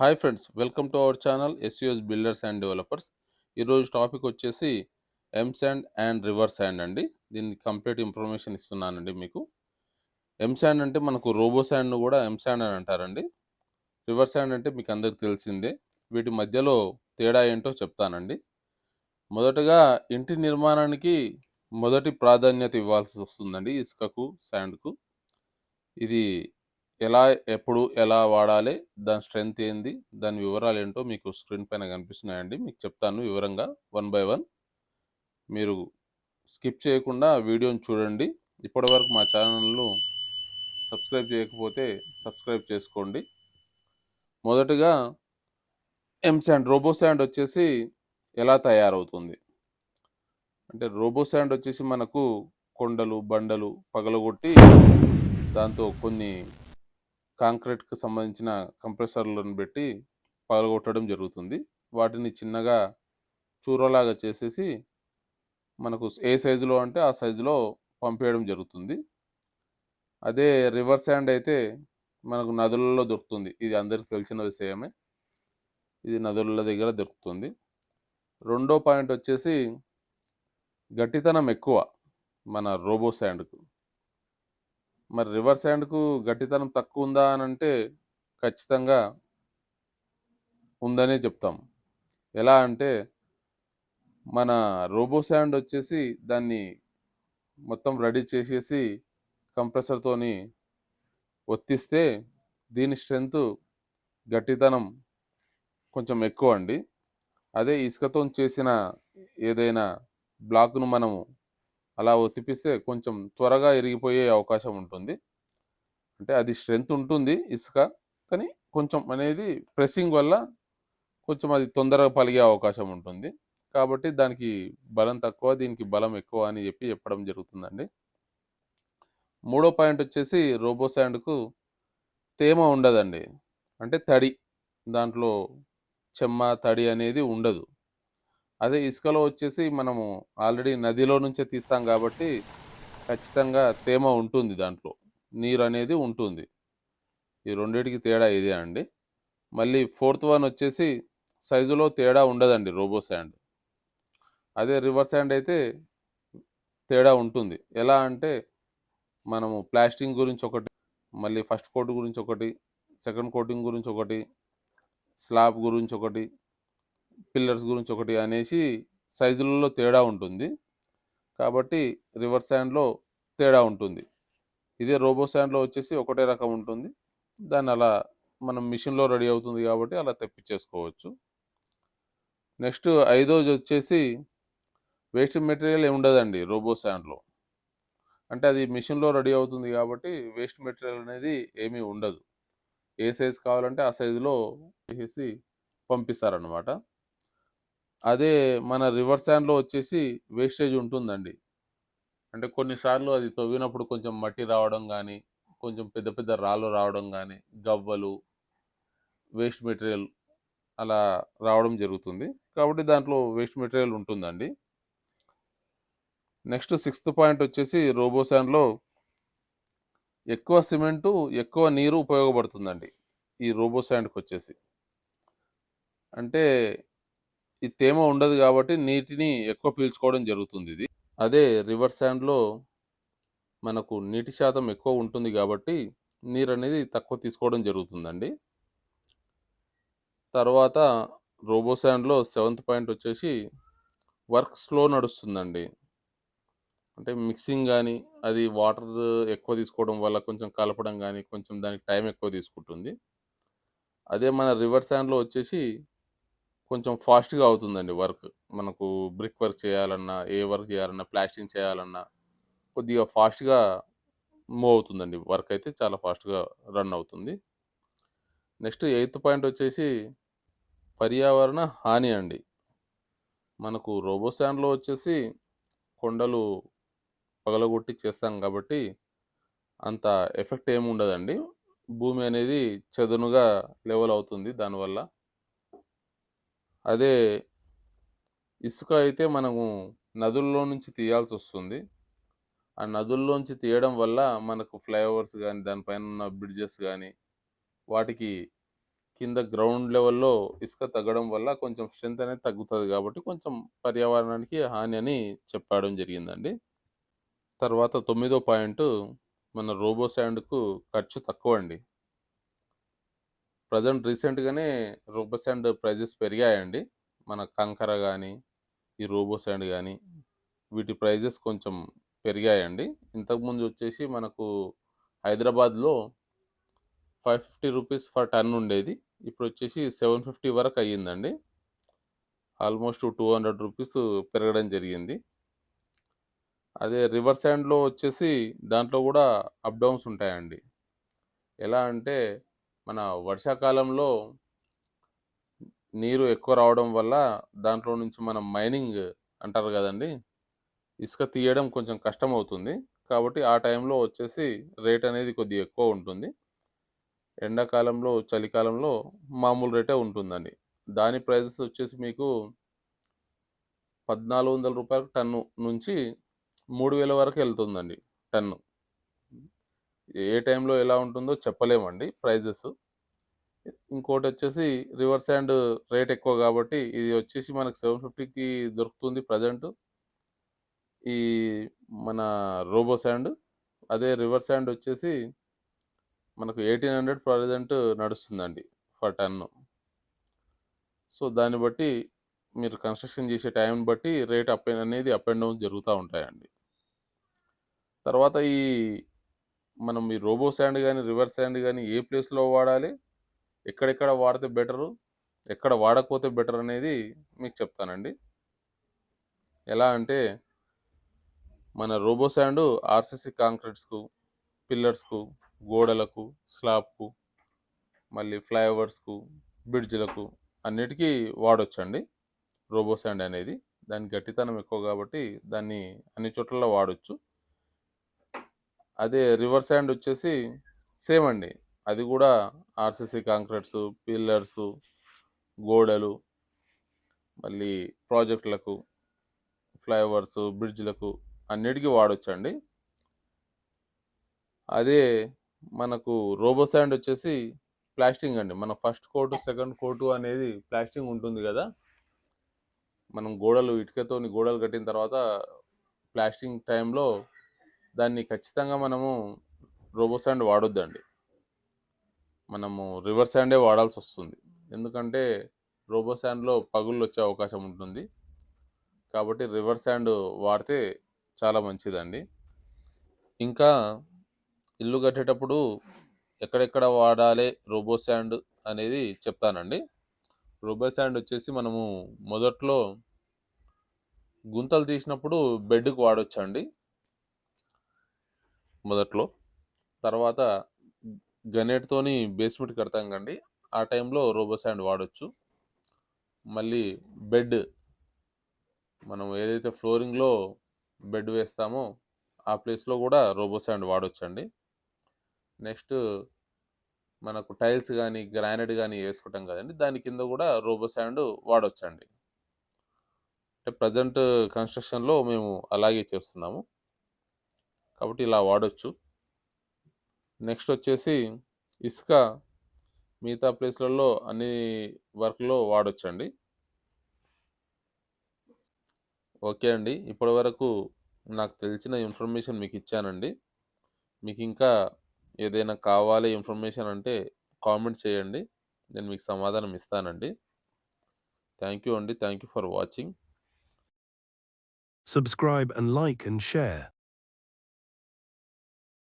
Hi friends welcome to our channel S U S builders and developers ఈరోజు topic వచ్చేసి M and and rivers sand అండి. దీన్ని complete information ఇస్తున్నానండి మీకు. ఎమ్ అంటే మనకు రోబో శాండ్ను కూడా ఎమ్ అని అంటారండి. రివర్స్ శాండ్ అంటే మీకు అందరికి తెలిసిందే. వీటి మధ్యలో తేడా ఏంటో చెప్తానండి. మొదటగా ఇంటి నిర్మాణానికి మొదటి ప్రాధాన్యత ఇవ్వాల్సి వస్తుందండి ఇసుకకు శాండ్కు. ఇది ఎలా ఎప్పుడు ఎలా వాడాలి దాని స్ట్రెంగ్త్ ఏంది దాని వివరాలు ఏంటో మీకు స్క్రీన్ పైన కనిపిస్తున్నాయండి. మీకు చెప్తాను వివరంగా వన్ బై వన్. మీరు స్కిప్ చేయకుండా వీడియోని చూడండి. ఇప్పటివరకు మా ఛానల్ను సబ్స్క్రైబ్ చేయకపోతే సబ్స్క్రైబ్ చేసుకోండి. మొదటగా ఎంసాండ్ శాండ్ వచ్చేసి ఎలా తయారవుతుంది? అంటే రోబోశాండ్ వచ్చేసి మనకు కొండలు బండలు పగలగొట్టి దాంతో కొన్ని కాంక్రీట్కి సంబంధించిన కంప్రెసర్లను పెట్టి పగలగొట్టడం జరుగుతుంది. వాటిని చిన్నగా చూరలాగా చేసేసి మనకు ఏ సైజులో అంటే ఆ సైజులో పంపేయడం జరుగుతుంది. అదే రివర్ శాండ్ అయితే మనకు నదులలో దొరుకుతుంది. ఇది అందరికి తెలిసిన విషయమే. ఇది నదుల దగ్గర దొరుకుతుంది. రెండో పాయింట్ వచ్చేసి గట్టితనం ఎక్కువ మన రోబో శాండ్కు. మరి రివర్ హ్యాండ్కు గట్టితనం తక్కువ ఉందా అని అంటే ఖచ్చితంగా ఉందనే చెప్తాం. ఎలా అంటే మన రోబో శాండ్ వచ్చేసి దాన్ని మొత్తం రెడీ చేసేసి కంప్రెసర్తోని ఒత్తిస్తే దీని స్ట్రెంత్ గట్టితనం కొంచెం ఎక్కువ అండి. అదే ఇసుకతో చేసిన ఏదైనా బ్లాక్ను మనము అలా ఒత్తిపిస్తే కొంచెం త్వరగా ఇరిగిపోయే అవకాశం ఉంటుంది. అంటే అది స్ట్రెంగ్త్ ఉంటుంది ఇసుక కానీ కొంచెం అనేది ప్రెస్సింగ్ వల్ల కొంచెం అది తొందరగా పలిగే అవకాశం ఉంటుంది. కాబట్టి దానికి బలం తక్కువ దీనికి బలం ఎక్కువ అని చెప్పి చెప్పడం జరుగుతుందండి. మూడో పాయింట్ వచ్చేసి రోబో శాండ్కు తేమ ఉండదండి. అంటే తడి దాంట్లో చెమ్మ తడి అనేది ఉండదు. అదే ఇసుకలో వచ్చేసి మనము ఆల్రెడీ నదిలో నుంచే తీస్తాం కాబట్టి ఖచ్చితంగా తేమ ఉంటుంది దాంట్లో. నీరు అనేది ఉంటుంది. ఈ రెండింటికి తేడా ఇదే అండి. మళ్ళీ ఫోర్త్ వన్ వచ్చేసి సైజులో తేడా ఉండదండి రోబో శాండ్. అదే రివర్ శాండ్ అయితే తేడా ఉంటుంది. ఎలా అంటే మనము ప్లాస్టింగ్ గురించి ఒకటి మళ్ళీ ఫస్ట్ కోట్ గురించి ఒకటి సెకండ్ కోటింగ్ గురించి ఒకటి స్లాబ్ గురించి ఒకటి పిల్లర్స్ గురించి ఒకటి అనేసి సైజులలో తేడా ఉంటుంది. కాబట్టి రివర్స్ హ్యాండ్లో తేడా ఉంటుంది. ఇదే రోబో హ్యాండ్లో వచ్చేసి ఒకటే రకం ఉంటుంది. దాన్ని అలా మనం మిషన్లో రెడీ అవుతుంది కాబట్టి అలా తెప్పించేసుకోవచ్చు. నెక్స్ట్ ఐదోది వచ్చేసి వేస్ట్ మెటీరియల్ ఏమి ఉండదండి రోబో హ్యాండ్లో అంటే అది మిషన్లో రెడీ అవుతుంది కాబట్టి వేస్ట్ మెటీరియల్ అనేది ఏమీ ఉండదు. ఏ సైజ్ కావాలంటే ఆ సైజులో వేసేసి పంపిస్తారనమాట అదే మన రివర్స్ హ్యాండ్లో వచ్చేసి వేస్టేజ్ ఉంటుందండి. అంటే కొన్నిసార్లు అది తవ్వినప్పుడు కొంచెం మట్టి రావడం కానీ కొంచెం పెద్ద పెద్ద రాళ్ళు రావడం కానీ గవ్వలు వేస్ట్ మెటీరియల్ అలా రావడం జరుగుతుంది. కాబట్టి దాంట్లో వేస్ట్ మెటీరియల్ ఉంటుందండి. నెక్స్ట్ సిక్స్త్ పాయింట్ వచ్చేసి రోబో శాండ్లో ఎక్కువ సిమెంటు ఎక్కువ నీరు ఉపయోగపడుతుందండి ఈ రోబో శాండ్కి వచ్చేసి. అంటే ఈ తేమ ఉండదు కాబట్టి నీటిని ఎక్కువ పీల్చుకోవడం జరుగుతుంది ఇది. అదే రివర్ శాండ్లో మనకు నీటి శాతం ఎక్కువ ఉంటుంది కాబట్టి నీరు అనేది తక్కువ తీసుకోవడం జరుగుతుందండి. తర్వాత రోబో శాండ్లో సెవెంత్ పాయింట్ వచ్చేసి వర్క్ స్లో నడుస్తుందండి. అంటే మిక్సింగ్ కానీ అది వాటర్ ఎక్కువ తీసుకోవడం వల్ల కొంచెం కలపడం కానీ కొంచెం దానికి టైం ఎక్కువ తీసుకుంటుంది. అదే మన రివర్ శాండ్లో వచ్చేసి కొంచెం ఫాస్ట్గా అవుతుందండి వర్క్. మనకు బ్రిక్ వర్క్ చేయాలన్నా ఏ వర్క్ చేయాలన్నా ప్లాస్టింగ్ చేయాలన్నా కొద్దిగా ఫాస్ట్గా మూవ్ అవుతుందండి. వర్క్ అయితే చాలా ఫాస్ట్గా రన్ అవుతుంది. నెక్స్ట్ ఎయిత్ పాయింట్ వచ్చేసి పర్యావరణ హాని అండి. మనకు రోబోసాండ్లో వచ్చేసి కొండలు పగలగొట్టి చేస్తాం కాబట్టి అంత ఎఫెక్ట్ ఏమి ఉండదండి. భూమి అనేది చదునుగా లెవెల్ అవుతుంది దానివల్ల. అదే ఇసుక అయితే మనము నదుల్లో నుంచి తీయాల్సి వస్తుంది ఆ నదుల్లోంచి తీయడం వల్ల మనకు ఫ్లైఓవర్స్ కానీ దానిపైన ఉన్న బ్రిడ్జెస్ కానీ వాటికి కింద గ్రౌండ్ లెవెల్‌లో ఇసుక తగ్గడం వల్ల కొంచెం స్ట్రెంత్ అనేది తగ్గుతుంది కాబట్టి కొంచెం పర్యావరణానికి హాని అని చెప్పడం జరిగిందండి. తర్వాత తొమ్మిదో పాయింట్ మన రోబో శాండ్‌కు ఖర్చు తక్కువండి. ప్రజెంట్ రీసెంట్‌గానే రోబో శాండ్ ప్రైజెస్ పెరిగాయండి. మన కంకర కానీ ఈ రోబో శాండ్ కానీ వీటి ప్రైజెస్ కొంచెం పెరిగాయండి. ఇంతకుముందు వచ్చేసి మనకు హైదరాబాద్‌లో five fifty rupees for ton ఉండేది. ఇప్పుడు వచ్చేసి సెవెన్ ఫిఫ్టీ వరకు అయ్యిందండి. ఆల్మోస్ట్ టూ హండ్రెడ్ రూపీస్ పెరగడం జరిగింది. అదే రివర్ హ్యాండ్లో వచ్చేసి దాంట్లో కూడా అప్ డౌన్స్ ఉంటాయండి. ఎలా అంటే మన వర్షాకాలంలో నీరు ఎక్కువ రావడం వల్ల దాంట్లో నుంచి మనం మైనింగ్ అంటారు కదండి ఇసుక తీయడం కొంచెం కష్టమవుతుంది. కాబట్టి ఆ టైంలో వచ్చేసి రేట్ అనేది కొద్దిగా ఎక్కువ ఉంటుంది. ఎండాకాలంలో, చలికాలంలో మామూలు రేటే ఉంటుందండి. దాని ప్రైజెస్ వచ్చేసి మీకు పద్నాలుగు వందల రూపాయల టన్ను నుంచి మూడు వేల వరకు వెళ్తుందండి టన్ను. ఏ టైంలో ఎలా ఉంటుందో చెప్పలేమండి ప్రైజెస్. ఇంకోటి వచ్చేసి రివర్స్ హ్యాండ్ రేట్ ఎక్కువ కాబట్టి ఇది వచ్చేసి మనకు 750కి దొరుకుతుంది ప్రెజెంట్. ఈ మన రోబో శాండ్. అదే రివర్స్ హ్యాండ్ వచ్చేసి మనకు ఎయిటీన్ హండ్రెడ్ ప్రజెంట్ నడుస్తుందండి ఫర్ టన్ను. సో, దాన్ని బట్టి మీరు కన్‌స్ట్రక్షన్ చేసే టైంని బట్టి రేట్ అప్ అనేది అప్ అండ్ డౌన్ జరుగుతూ ఉంటాయండి. తర్వాత ఈ మనం ఈ రోబో శాండ్ కానీ రివర్స్ శాండ్ కానీ ఏ ప్లేస్‌లో వాడాలి? ఎక్కడెక్కడ వాడితే బెటరు? ఎక్కడ వాడకపోతే బెటర్ అనేది మీకు చెప్తానండి. ఎలా అంటే మన రోబో శాండ్ ఆర్‌సీసీ కాంక్రీట్స్‌కు, పిల్లర్స్‌కు, గోడలకు, స్లాబ్‌కు, మళ్ళీ ఫ్లైఓవర్స్‌కు, బ్రిడ్జ్‌లకు అన్నిటికీ వాడొచ్చండి. రోబో శాండ్ అనేది. దాని గట్టితనం ఎక్కువ కాబట్టి దాన్ని అన్ని చోట్ల వాడచ్చు అదే రివర్స్ హ్యాండ్ వచ్చేసి సేమ్ అండి. అది కూడా ఆర్‌సీసీ కాంక్రీట్స్ పిల్లర్స్ గోడలు మళ్ళీ ప్రాజెక్ట్‌లకు, ఫ్లైఓవర్స్ బ్రిడ్జ్‌లకు అన్నిటికీ వాడొచ్చండి. అదే మనకు రోబో శాండ్ వచ్చేసి ప్లాస్టింగ్ అండి. మన ఫస్ట్ కోటు, సెకండ్ కోటు అనేది ప్లాస్టింగ్ ఉంటుంది కదా మనం గోడలు ఇటుకతోని గోడలు కట్టిన తర్వాత ప్లాస్టింగ్ టైంలో దాన్ని ఖచ్చితంగా మనము రోబో శాండ్ వాడొద్దండి. మనము రివర్ శాండే వాడాల్సొస్తుంది. ఎందుకంటే రోబో శాండ్‌లో పగుళ్ళొచ్చే అవకాశం ఉంటుంది. కాబట్టి రివర్స్ శాండ్ వాడితే చాలా మంచిదండి. ఇంకా ఇల్లు కట్టేటప్పుడు ఎక్కడెక్కడ వాడాలి రోబో శాండ్ అనేది చెప్తానండి. రోబో శాండ్ వచ్చేసి మనము మొదట్లో గుంతలు తీసినప్పుడు బెడ్‌కి వాడొచ్చండి. మొదట్లో. తర్వాత గనేట్తోని బేస్‌మెంట్ కడతాం కండి. ఆ టైంలో రోబో శాండ్ మళ్ళీ బెడ్ మనం ఏదైతే ఫ్లోరింగ్‌లో బెడ్ వేస్తామో ఆ ప్లేస్‌లో కూడా రోబో శాండ్ వాడొచ్చండి. నెక్స్ట్ మనకు టైల్స్ కానీ గ్రానైట్ కానీ వేసుకుంటాం కదండి దాని కింద కూడా రోబో శాండ్ వాడొచ్చండి. అంటే ప్రజెంట్ కన్‌స్ట్రక్షన్‌లో మేము అలాగే చేస్తున్నాము. కాబట్టి ఇలా వాడచ్చు నెక్స్ట్ వచ్చేసి ఇసుక మిగతా ప్లేస్‌లలో అన్ని వర్క్‌లో వాడొచ్చండి. ఓకే అండి. ఇప్పటి వరకు నాకు తెలిసిన ఇన్ఫర్మేషన్ మీకు ఇచ్చానండి మీకు ఇంకా ఏదైనా కావాలి ఇన్ఫర్మేషన్ అంటే కామెంట్ చేయండి. నేను మీకు సమాధానం ఇస్తానండి. థ్యాంక్ యూ అండి. Thank you for watching. Subscribe and like and share.